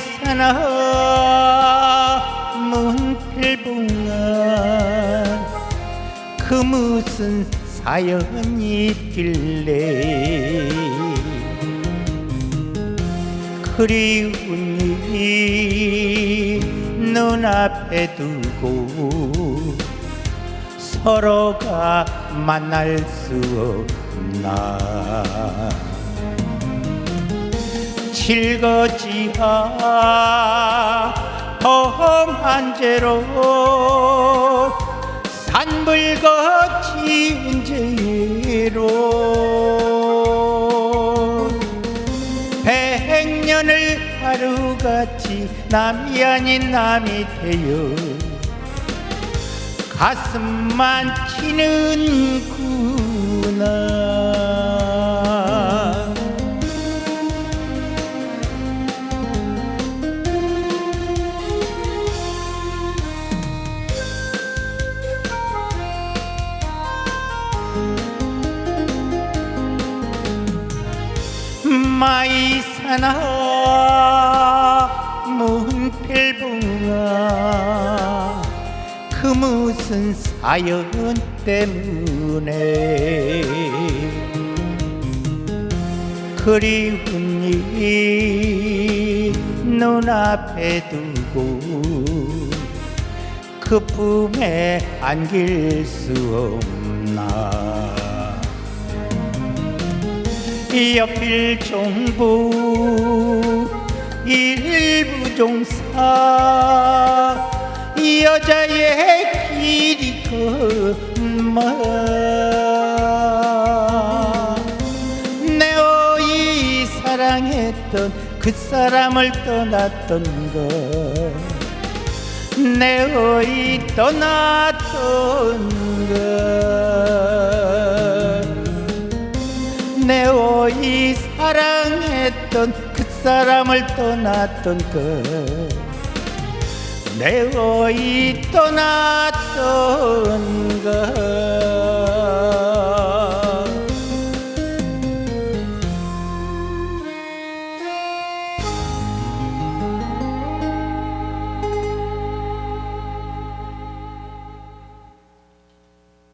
산하 문필봉아 그 무슨 사연이 있길래 그리운 이 눈앞에 두고 서로가 만날 수 없나 질거지하 험한 죄로 산불거친 죄로 백년을 하루같이 남이 아닌 남이 되어 가슴만 치는 마이사나 문필붕아 그 무슨 사연 때문에 그리운 이 눈앞에 두고 그 품에 안길 수 없나 옆일 정부 일부 종사. 여자의 길이 그마. 내 어이 사랑했던 그 사람을 떠났던 것 내 어이 떠났던 것 사랑했던 그 사람을 떠났던 것내 어이 떠났던